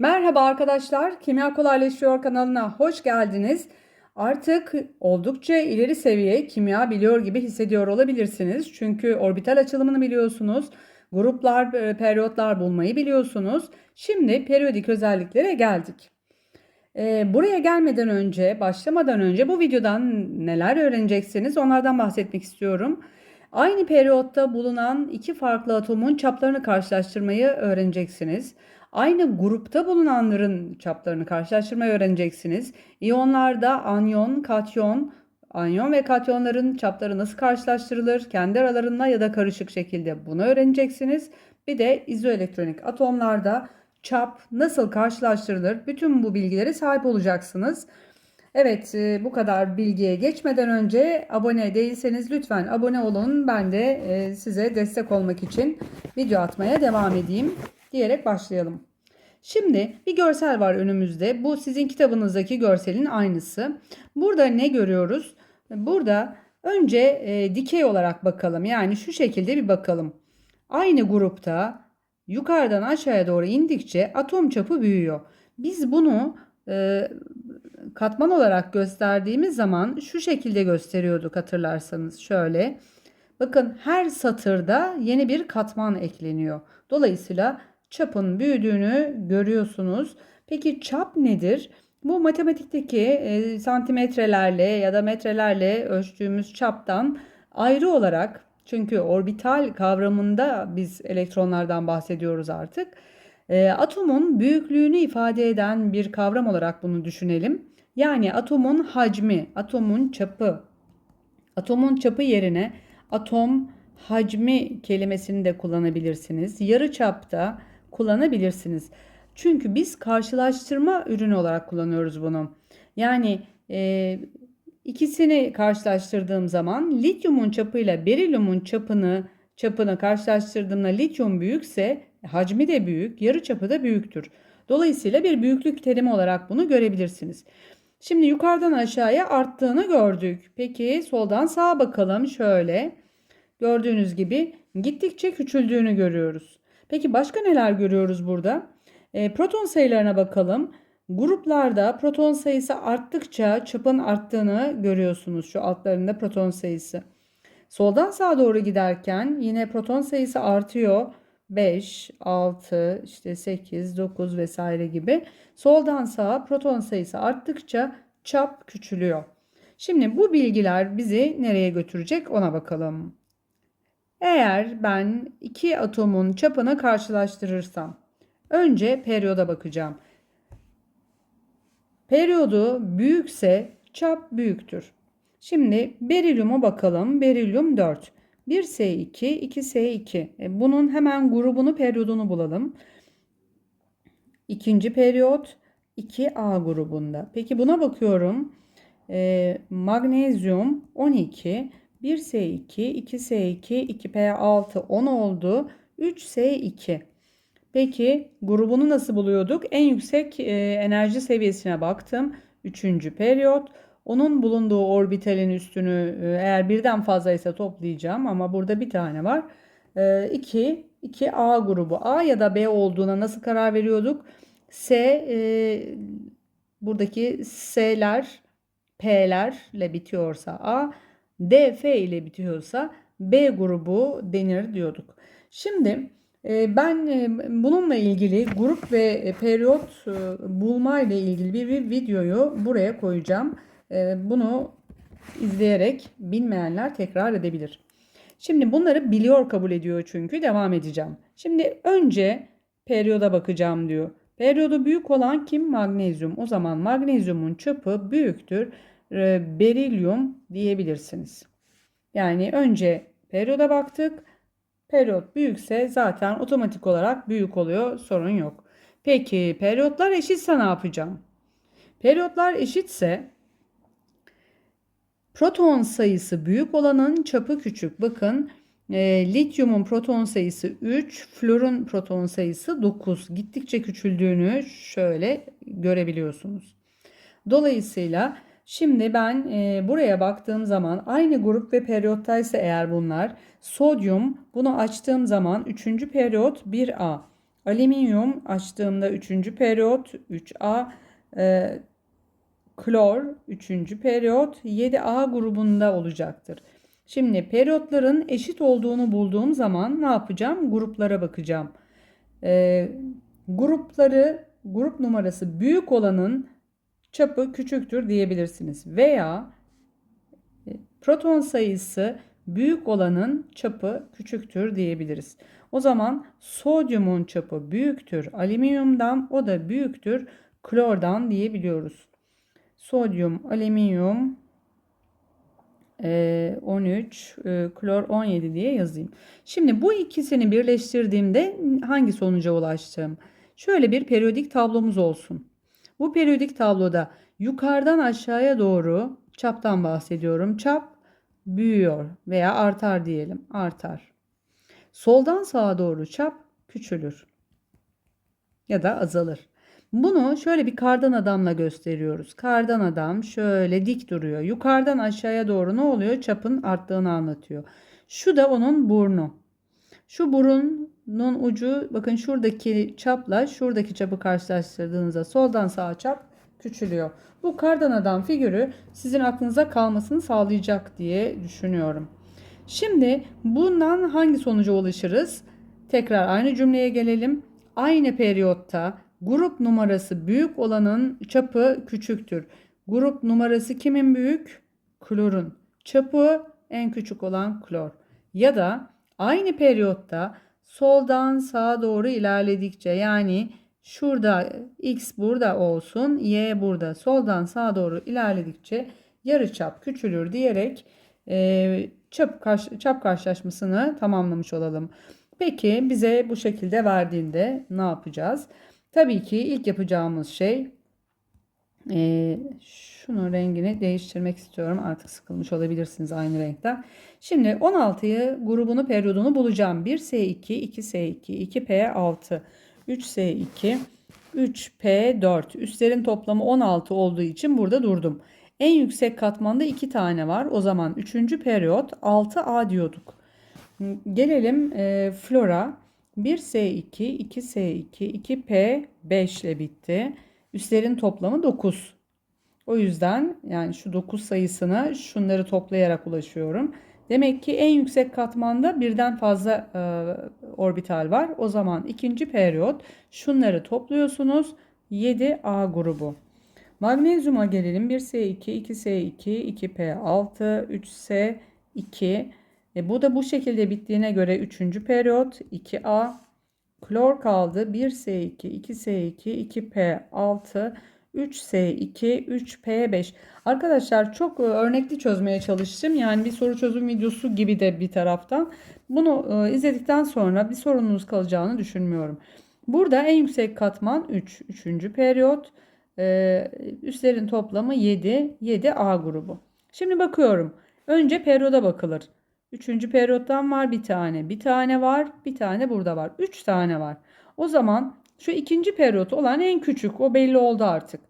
Merhaba arkadaşlar, Kimya Kolaylaşıyor kanalına hoş geldiniz. Artık oldukça ileri seviye kimya biliyor gibi hissediyor olabilirsiniz. Çünkü orbital açılımını biliyorsunuz, gruplar, e, periyotlar bulmayı biliyorsunuz. Şimdi periyodik özelliklere geldik. Ee, buraya gelmeden önce, başlamadan önce bu videodan neler öğreneceksiniz onlardan bahsetmek istiyorum. Aynı periyotta bulunan iki farklı atomun çaplarını karşılaştırmayı öğreneceksiniz. Aynı grupta bulunanların çaplarını karşılaştırmayı öğreneceksiniz. İyonlarda anyon, katyon, anyon ve katyonların çapları nasıl karşılaştırılır? Kendi aralarında ya da karışık şekilde bunu öğreneceksiniz. Bir de izoelektronik atomlarda çap nasıl karşılaştırılır? Bütün bu bilgilere sahip olacaksınız. Evet e, bu kadar bilgiye geçmeden önce abone değilseniz lütfen abone olun. Ben de e, size destek olmak için video atmaya devam edeyim diyerek başlayalım. Şimdi bir görsel var önümüzde. Bu sizin kitabınızdaki görselin aynısı. Burada ne görüyoruz? Burada önce e, dikey olarak bakalım. Yani şu şekilde bir bakalım. Aynı grupta yukarıdan aşağıya doğru indikçe atom çapı büyüyor. Biz bunu e, katman olarak gösterdiğimiz zaman şu şekilde gösteriyorduk hatırlarsanız. Şöyle. Bakın her satırda yeni bir katman ekleniyor. Dolayısıyla çapın büyüdüğünü görüyorsunuz. Peki çap nedir? Bu matematikteki e, santimetrelerle ya da metrelerle ölçtüğümüz çaptan ayrı olarak çünkü orbital kavramında biz elektronlardan bahsediyoruz artık. E, atomun büyüklüğünü ifade eden bir kavram olarak bunu düşünelim. Yani atomun hacmi, atomun çapı. Atomun çapı yerine atom hacmi kelimesini de kullanabilirsiniz. Yarı çapta kullanabilirsiniz. Çünkü biz karşılaştırma ürünü olarak kullanıyoruz bunu. Yani e, ikisini karşılaştırdığım zaman lityumun çapıyla berilyumun çapını çapını karşılaştırdığımda lityum büyükse hacmi de büyük, yarı çapı da büyüktür. Dolayısıyla bir büyüklük terimi olarak bunu görebilirsiniz. Şimdi yukarıdan aşağıya arttığını gördük. Peki soldan sağa bakalım şöyle. Gördüğünüz gibi gittikçe küçüldüğünü görüyoruz. Peki başka neler görüyoruz burada? E, proton sayılarına bakalım. Gruplarda proton sayısı arttıkça çapın arttığını görüyorsunuz. Şu altlarında proton sayısı. Soldan sağa doğru giderken yine proton sayısı artıyor. 5, 6, işte 8, 9 vesaire gibi. Soldan sağa proton sayısı arttıkça çap küçülüyor. Şimdi bu bilgiler bizi nereye götürecek ona bakalım. Eğer ben iki atomun çapını karşılaştırırsam önce periyoda bakacağım. Periyodu büyükse çap büyüktür. Şimdi berilyuma bakalım. Berilyum 4. 1S2, 2S2. E, bunun hemen grubunu, periyodunu bulalım. İkinci periyot 2A grubunda. Peki buna bakıyorum. E, magnezyum 12. 1S2, 2S2, 2P6, 10 oldu. 3S2. Peki grubunu nasıl buluyorduk? En yüksek e, enerji seviyesine baktım. Üçüncü periyot. Onun bulunduğu orbitalin üstünü e, eğer birden fazlaysa toplayacağım ama burada bir tane var. 2, e, 2A grubu. A ya da B olduğuna nasıl karar veriyorduk? S e, buradaki S'ler P'lerle bitiyorsa A, D, F ile bitiyorsa B grubu denir diyorduk. Şimdi ben bununla ilgili grup ve periyot bulma ile ilgili bir videoyu buraya koyacağım. Bunu izleyerek bilmeyenler tekrar edebilir. Şimdi bunları biliyor kabul ediyor çünkü devam edeceğim. Şimdi önce periyoda bakacağım diyor. Periyodu büyük olan kim? Magnezyum. O zaman magnezyumun çapı büyüktür. E, berilyum diyebilirsiniz. Yani önce periyoda baktık. Periyot büyükse zaten otomatik olarak büyük oluyor. Sorun yok. Peki periyotlar eşitse ne yapacağım? Periyotlar eşitse Proton sayısı büyük olanın çapı küçük. Bakın e, lityumun proton sayısı 3, florun proton sayısı 9. Gittikçe küçüldüğünü şöyle görebiliyorsunuz. Dolayısıyla şimdi ben e, buraya baktığım zaman aynı grup ve periyottaysa eğer bunlar sodyum bunu açtığım zaman 3. periyot 1A. Alüminyum açtığımda 3. periyot 3A. E, klor 3. periyot 7A grubunda olacaktır. Şimdi periyotların eşit olduğunu bulduğum zaman ne yapacağım? Gruplara bakacağım. E, grupları grup numarası büyük olanın çapı küçüktür diyebilirsiniz. Veya e, proton sayısı büyük olanın çapı küçüktür diyebiliriz. O zaman sodyumun çapı büyüktür alüminyumdan o da büyüktür klordan diyebiliyoruz. Sodyum, alüminyum 13, e, klor 17 diye yazayım. Şimdi bu ikisini birleştirdiğimde hangi sonuca ulaştım? Şöyle bir periyodik tablomuz olsun. Bu periyodik tabloda yukarıdan aşağıya doğru çaptan bahsediyorum. Çap büyüyor veya artar diyelim. Artar. Soldan sağa doğru çap küçülür ya da azalır. Bunu şöyle bir kardan adamla gösteriyoruz. Kardan adam şöyle dik duruyor. Yukarıdan aşağıya doğru ne oluyor? Çapın arttığını anlatıyor. Şu da onun burnu. Şu burunun ucu bakın şuradaki çapla şuradaki çapı karşılaştırdığınızda soldan sağa çap küçülüyor. Bu kardan adam figürü sizin aklınıza kalmasını sağlayacak diye düşünüyorum. Şimdi bundan hangi sonuca ulaşırız? Tekrar aynı cümleye gelelim. Aynı periyotta grup numarası büyük olanın çapı küçüktür. Grup numarası kimin büyük? Klorun. Çapı en küçük olan klor. Ya da aynı periyotta soldan sağa doğru ilerledikçe yani şurada x burada olsun, y burada. Soldan sağa doğru ilerledikçe yarı çap küçülür diyerek e, çap, karş, çap karşılaşmasını tamamlamış olalım. Peki bize bu şekilde verdiğinde ne yapacağız? Tabii ki ilk yapacağımız şey e, şunun rengini değiştirmek istiyorum. Artık sıkılmış olabilirsiniz aynı renkten. Şimdi 16'yı grubunu periyodunu bulacağım. 1S2, 2S2, 2P6, 3S2, 3P4. Üstlerin toplamı 16 olduğu için burada durdum. En yüksek katmanda 2 tane var. O zaman 3. periyot 6A diyorduk. Gelelim e, flora. 1S2, 2S2, 2P5 ile bitti. Üstlerin toplamı 9. O yüzden yani şu 9 sayısına şunları toplayarak ulaşıyorum. Demek ki en yüksek katmanda birden fazla e, orbital var. O zaman ikinci periyot şunları topluyorsunuz. 7A grubu. Magnezyuma gelelim. 1S2, 2S2, 2P6, 3S2. E, bu da bu şekilde bittiğine göre 3. periyot 2A. Klor kaldı. 1S2, 2S2, 2P6, 3S2, 3P5. Arkadaşlar çok e, örnekli çözmeye çalıştım. Yani bir soru çözüm videosu gibi de bir taraftan. Bunu e, izledikten sonra bir sorununuz kalacağını düşünmüyorum. Burada en yüksek katman 3. 3. periyot. E, üstlerin toplamı 7. 7A grubu. Şimdi bakıyorum. Önce periyoda bakılır. Üçüncü periyottan var bir tane. Bir tane var. Bir tane burada var. Üç tane var. O zaman şu ikinci periyot olan en küçük. O belli oldu artık.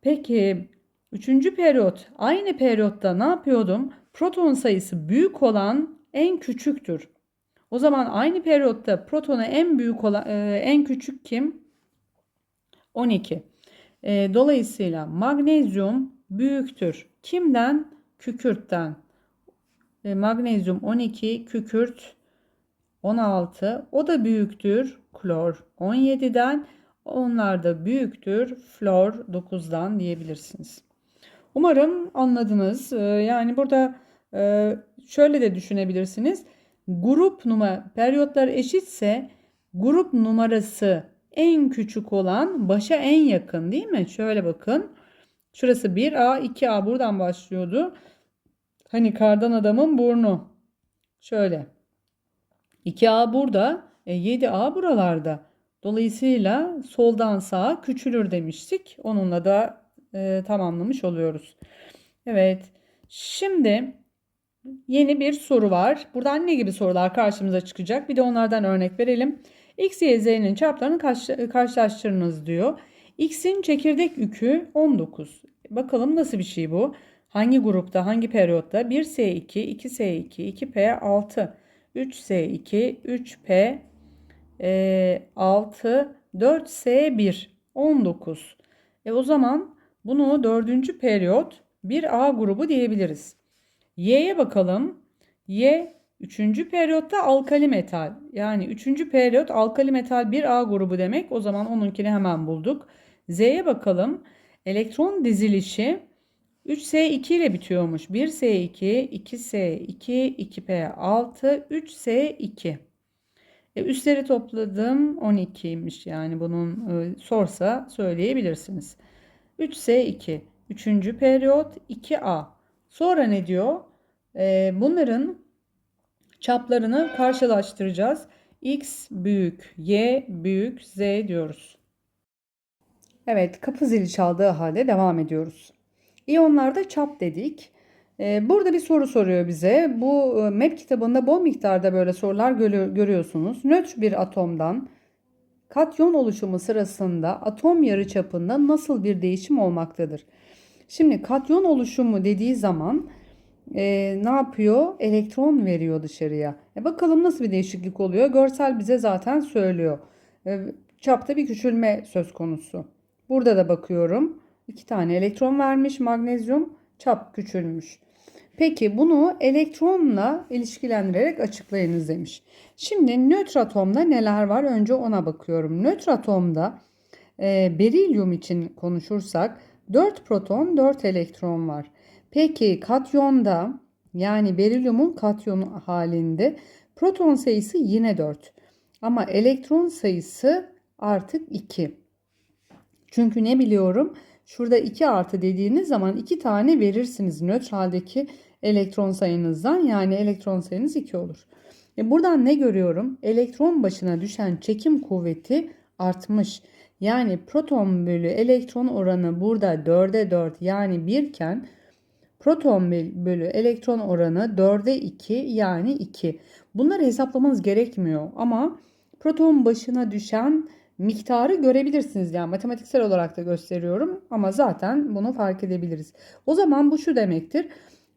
Peki üçüncü periyot. Aynı periyotta ne yapıyordum? Proton sayısı büyük olan en küçüktür. O zaman aynı periyotta protonu en büyük olan e, en küçük kim? 12. E, dolayısıyla magnezyum büyüktür. Kimden? Kükürtten. E, magnezyum 12, kükürt 16. O da büyüktür klor 17'den. Onlar da büyüktür flor 9'dan diyebilirsiniz. Umarım anladınız. E, yani burada e, şöyle de düşünebilirsiniz. Grup numara periyotlar eşitse grup numarası en küçük olan başa en yakın değil mi? Şöyle bakın. Şurası 1A, 2A buradan başlıyordu. Hani kardan adamın burnu. Şöyle. 2A burada. E 7A buralarda. Dolayısıyla soldan sağa küçülür demiştik. Onunla da e, tamamlamış oluyoruz. Evet. Şimdi yeni bir soru var. Buradan ne gibi sorular karşımıza çıkacak? Bir de onlardan örnek verelim. X, Y, Z'nin çarplarını karşılaştırınız diyor. X'in çekirdek yükü 19. Bakalım nasıl bir şey bu? Hangi grupta, hangi periyotta? 1S2, 2S2, 2P6, 3S2, 3P e, 6, 4S1, 19. E o zaman bunu dördüncü periyot bir A grubu diyebiliriz. Y'ye bakalım. Y üçüncü periyotta alkali metal. Yani üçüncü periyot alkali metal bir A grubu demek. O zaman onunkini hemen bulduk. Z'ye bakalım. Elektron dizilişi 3S2 ile bitiyormuş. 1S2, 2S2, 2P6, 3S2. E, üstleri topladım 12'ymiş yani bunun e, sorsa söyleyebilirsiniz. 3S2. Üçüncü periyot 2A. Sonra ne diyor? E, bunların çaplarını karşılaştıracağız. X büyük, Y büyük, Z diyoruz. Evet, kapı zili çaldığı halde devam ediyoruz. İyonlarda çap dedik. Ee, Burada bir soru soruyor bize. Bu e, MEP kitabında bol miktarda böyle sorular görü- görüyorsunuz. Nötr bir atomdan katyon oluşumu sırasında atom yarıçapında nasıl bir değişim olmaktadır? Şimdi katyon oluşumu dediği zaman e, ne yapıyor? Elektron veriyor dışarıya. E bakalım nasıl bir değişiklik oluyor? Görsel bize zaten söylüyor. E, çapta bir küçülme söz konusu. Burada da bakıyorum. İki tane elektron vermiş magnezyum. Çap küçülmüş. Peki bunu elektronla ilişkilendirerek açıklayınız demiş. Şimdi nötr atomda neler var? Önce ona bakıyorum. Nötr atomda e, berilyum için konuşursak 4 proton 4 elektron var. Peki katyonda yani berilyumun katyonu halinde proton sayısı yine 4. Ama elektron sayısı artık 2. Çünkü ne biliyorum? Şurada 2 artı dediğiniz zaman 2 tane verirsiniz nötr haldeki elektron sayınızdan. Yani elektron sayınız 2 olur. E buradan ne görüyorum? Elektron başına düşen çekim kuvveti artmış. Yani proton bölü elektron oranı burada 4'e 4 yani 1 iken proton bölü elektron oranı 4'e 2 yani 2. Bunları hesaplamanız gerekmiyor ama proton başına düşen miktarı görebilirsiniz. Yani matematiksel olarak da gösteriyorum ama zaten bunu fark edebiliriz. O zaman bu şu demektir.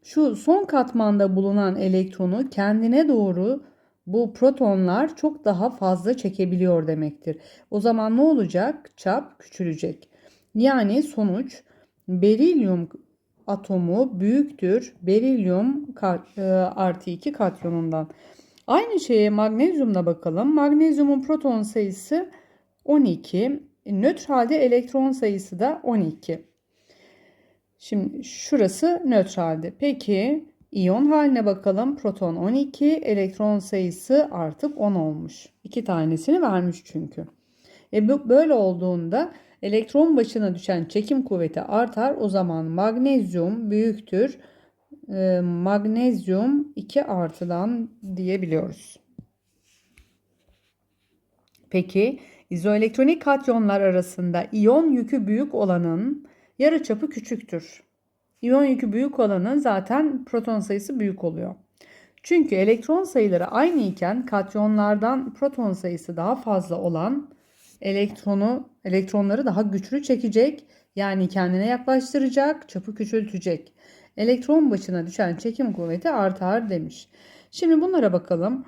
Şu son katmanda bulunan elektronu kendine doğru bu protonlar çok daha fazla çekebiliyor demektir. O zaman ne olacak? Çap küçülecek. Yani sonuç berilyum atomu büyüktür berilyum e, artı 2 katyonundan. Aynı şeye magnezyumla bakalım. Magnezyumun proton sayısı 12. Nötr halde elektron sayısı da 12. Şimdi şurası nötr halde. Peki iyon haline bakalım. Proton 12, elektron sayısı artık 10 olmuş. İki tanesini vermiş çünkü. E böyle olduğunda elektron başına düşen çekim kuvveti artar. O zaman magnezyum büyüktür. E, magnezyum 2 artıdan diyebiliyoruz. Peki izoelektronik katyonlar arasında iyon yükü büyük olanın yarıçapı küçüktür. İyon yükü büyük olanın zaten proton sayısı büyük oluyor. Çünkü elektron sayıları aynı iken katyonlardan proton sayısı daha fazla olan elektronu elektronları daha güçlü çekecek yani kendine yaklaştıracak, çapı küçültecek. Elektron başına düşen çekim kuvveti artar demiş. Şimdi bunlara bakalım.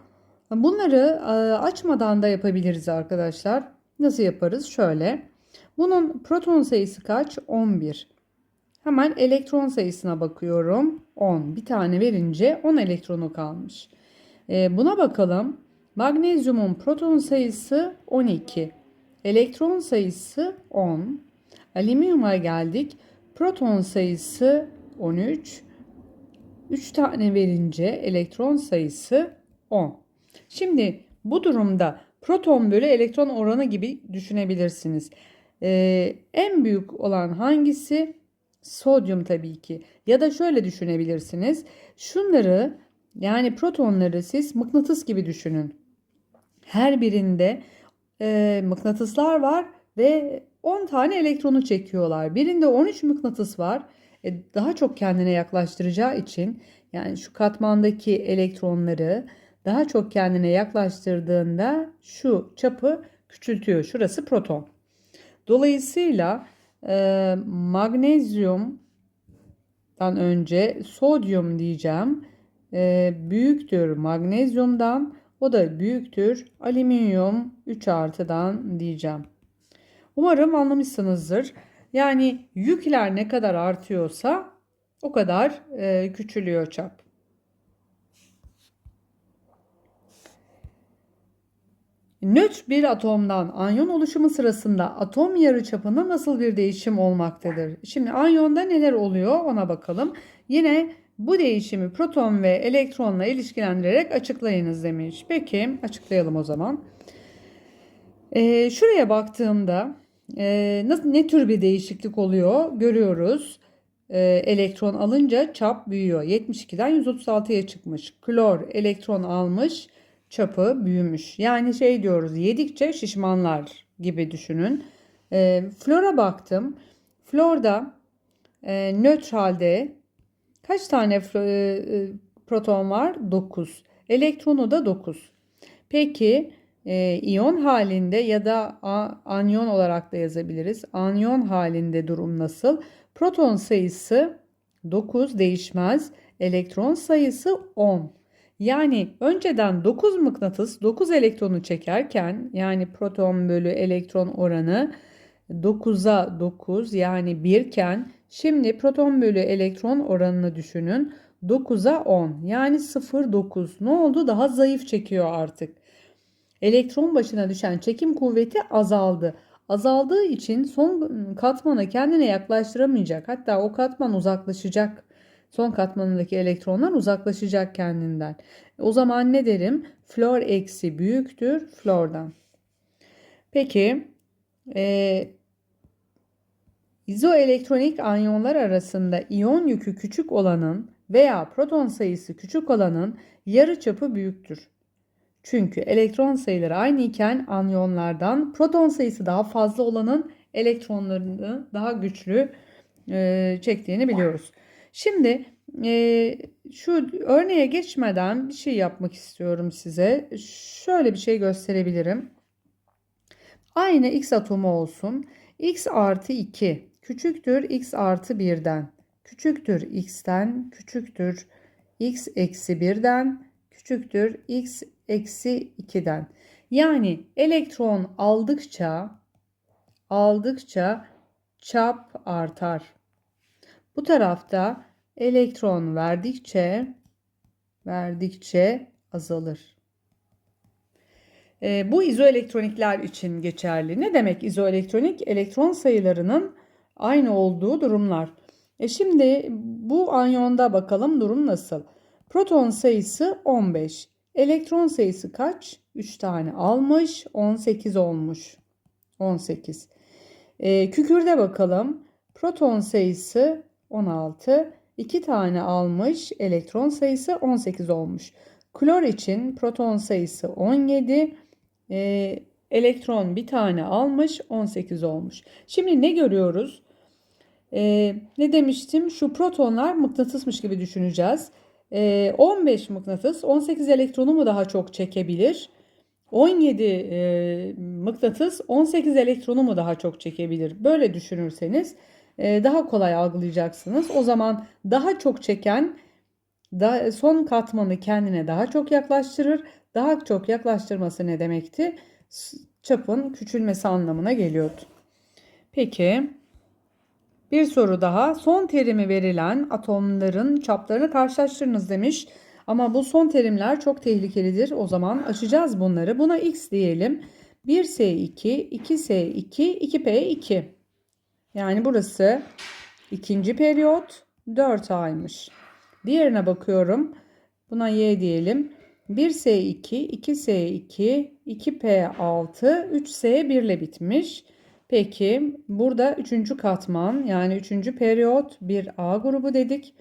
Bunları açmadan da yapabiliriz arkadaşlar. Nasıl yaparız? Şöyle. Bunun proton sayısı kaç? 11. Hemen elektron sayısına bakıyorum. 10. Bir tane verince 10 elektronu kalmış. E, buna bakalım. Magnezyumun proton sayısı 12. Elektron sayısı 10. Alüminyuma geldik. Proton sayısı 13. 3 tane verince elektron sayısı 10. Şimdi bu durumda proton bölü elektron oranı gibi düşünebilirsiniz. Ee, en büyük olan hangisi? Sodyum tabii ki. Ya da şöyle düşünebilirsiniz. Şunları yani protonları siz mıknatıs gibi düşünün. Her birinde e, mıknatıslar var ve 10 tane elektronu çekiyorlar. Birinde 13 mıknatıs var. E, daha çok kendine yaklaştıracağı için yani şu katmandaki elektronları daha çok kendine yaklaştırdığında şu çapı küçültüyor. Şurası proton. Dolayısıyla e, magnezyumdan önce sodyum diyeceğim. E, büyüktür magnezyumdan. O da büyüktür. Alüminyum 3 artıdan diyeceğim. Umarım anlamışsınızdır. Yani yükler ne kadar artıyorsa o kadar e, küçülüyor çap. Nötr bir atomdan anyon oluşumu sırasında atom yarıçapında nasıl bir değişim olmaktadır? Şimdi anyonda neler oluyor ona bakalım. Yine bu değişimi proton ve elektronla ilişkilendirerek açıklayınız demiş. Peki açıklayalım o zaman. Ee, şuraya baktığımda e, nasıl ne tür bir değişiklik oluyor görüyoruz. Ee, elektron alınca çap büyüyor. 72'den 136'ya çıkmış. Klor elektron almış çapı büyümüş. Yani şey diyoruz yedikçe şişmanlar gibi düşünün. E, flora baktım. Florda e, nötr halde kaç tane e, e, proton var? 9. Elektronu da 9. Peki e, iyon halinde ya da anyon olarak da yazabiliriz. Anyon halinde durum nasıl? Proton sayısı 9 değişmez. Elektron sayısı 10. Yani önceden 9 mıknatıs 9 elektronu çekerken yani proton bölü elektron oranı 9'a 9 yani 1 iken şimdi proton bölü elektron oranını düşünün 9'a 10 yani 0,9 ne oldu daha zayıf çekiyor artık. Elektron başına düşen çekim kuvveti azaldı. Azaldığı için son katmanı kendine yaklaştıramayacak hatta o katman uzaklaşacak son katmanındaki elektronlar uzaklaşacak kendinden. O zaman ne derim? Flor eksi büyüktür flordan. Peki e, izoelektronik anyonlar arasında iyon yükü küçük olanın veya proton sayısı küçük olanın yarı çapı büyüktür. Çünkü elektron sayıları aynı iken anyonlardan proton sayısı daha fazla olanın elektronlarını daha güçlü e, çektiğini biliyoruz. Şimdi e, şu örneğe geçmeden bir şey yapmak istiyorum size. Şöyle bir şey gösterebilirim. Aynı x atomu olsun. x artı 2 küçüktür x artı 1'den. Küçüktür x'ten, küçüktür x eksi 1'den, küçüktür x eksi 2'den. Yani elektron aldıkça aldıkça çap artar. Bu tarafta elektron verdikçe verdikçe azalır. E, bu izoelektronikler için geçerli. Ne demek izoelektronik? Elektron sayılarının aynı olduğu durumlar. E şimdi bu anyonda bakalım durum nasıl? Proton sayısı 15. Elektron sayısı kaç? 3 tane almış. 18 olmuş. 18. E, kükürde bakalım. Proton sayısı 16. 2 tane almış. Elektron sayısı 18 olmuş. Klor için proton sayısı 17. E, elektron bir tane almış. 18 olmuş. Şimdi ne görüyoruz? E, ne demiştim? Şu protonlar mıknatısmış gibi düşüneceğiz. E, 15 mıknatıs 18 elektronu mu daha çok çekebilir? 17 e, mıknatıs 18 elektronu mu daha çok çekebilir? Böyle düşünürseniz daha kolay algılayacaksınız. O zaman daha çok çeken son katmanı kendine daha çok yaklaştırır. Daha çok yaklaştırması ne demekti? Çapın küçülmesi anlamına geliyordu. Peki bir soru daha. Son terimi verilen atomların çaplarını karşılaştırınız demiş. Ama bu son terimler çok tehlikelidir. O zaman açacağız bunları. Buna x diyelim. 1S2, 2S2, 2P2. Yani burası ikinci periyot 4 aymış. Diğerine bakıyorum. Buna y diyelim. 1S2, 2S2, 2P6, 3S1 ile bitmiş. Peki burada üçüncü katman yani üçüncü periyot bir A grubu dedik.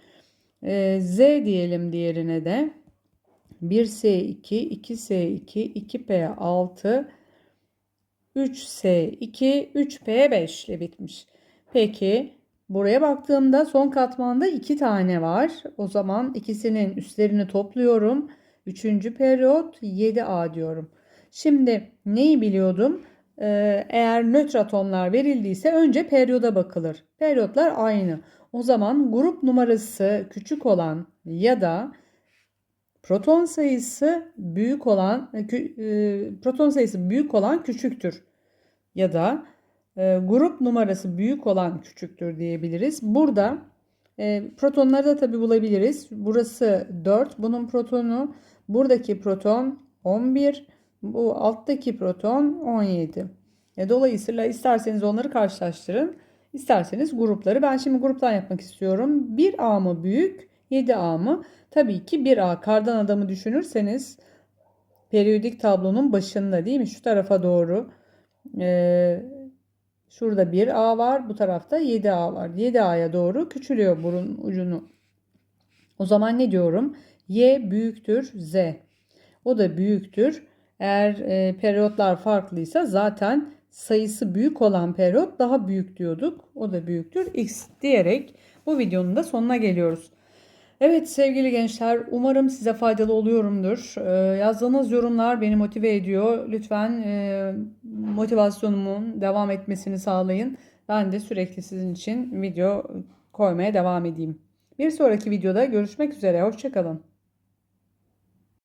Ee, Z diyelim diğerine de. 1S2, 2S2, 2P6, 3S2, 3P5 ile bitmiş. Peki buraya baktığımda son katmanda iki tane var. O zaman ikisinin üstlerini topluyorum. Üçüncü periyot 7A diyorum. Şimdi neyi biliyordum? Ee, eğer nötr atomlar verildiyse önce periyoda bakılır. Periyotlar aynı. O zaman grup numarası küçük olan ya da proton sayısı büyük olan e, proton sayısı büyük olan küçüktür ya da e, grup numarası büyük olan küçüktür diyebiliriz. Burada e, protonları da tabi bulabiliriz. Burası 4. Bunun protonu buradaki proton 11. Bu alttaki proton 17. E, dolayısıyla isterseniz onları karşılaştırın. isterseniz grupları. Ben şimdi gruptan yapmak istiyorum. 1A mı büyük 7A mı? Tabii ki 1A kardan adamı düşünürseniz periyodik tablonun başında değil mi? Şu tarafa doğru e, şurada 1A var. Bu tarafta 7A var. 7A'ya doğru küçülüyor burun ucunu. O zaman ne diyorum? Y büyüktür Z. O da büyüktür. Eğer e, periyotlar farklıysa zaten sayısı büyük olan periyot daha büyük diyorduk. O da büyüktür X diyerek bu videonun da sonuna geliyoruz. Evet sevgili gençler umarım size faydalı oluyorumdur. Ee, yazdığınız yorumlar beni motive ediyor. Lütfen e, motivasyonumun devam etmesini sağlayın. Ben de sürekli sizin için video koymaya devam edeyim. Bir sonraki videoda görüşmek üzere. Hoşçakalın.